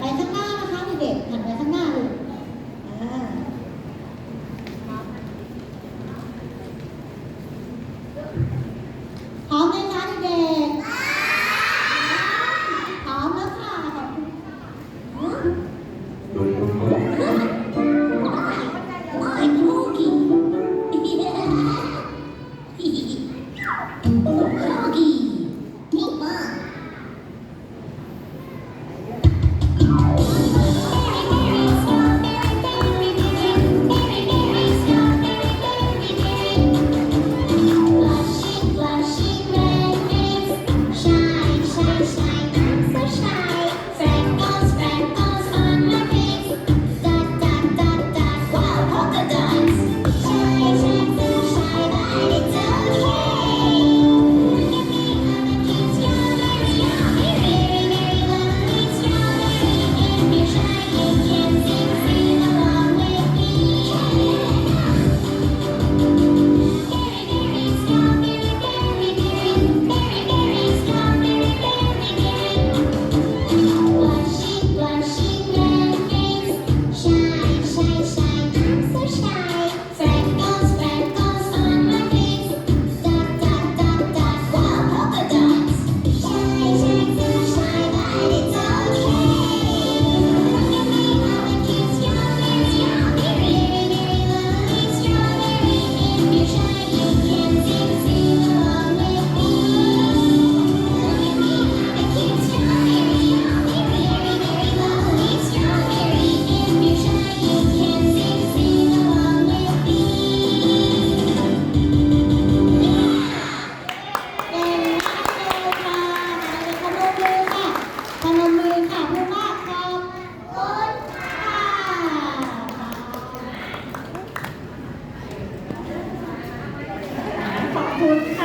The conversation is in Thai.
ไปข้างหน้านะคะเด็กๆหัน Tapos,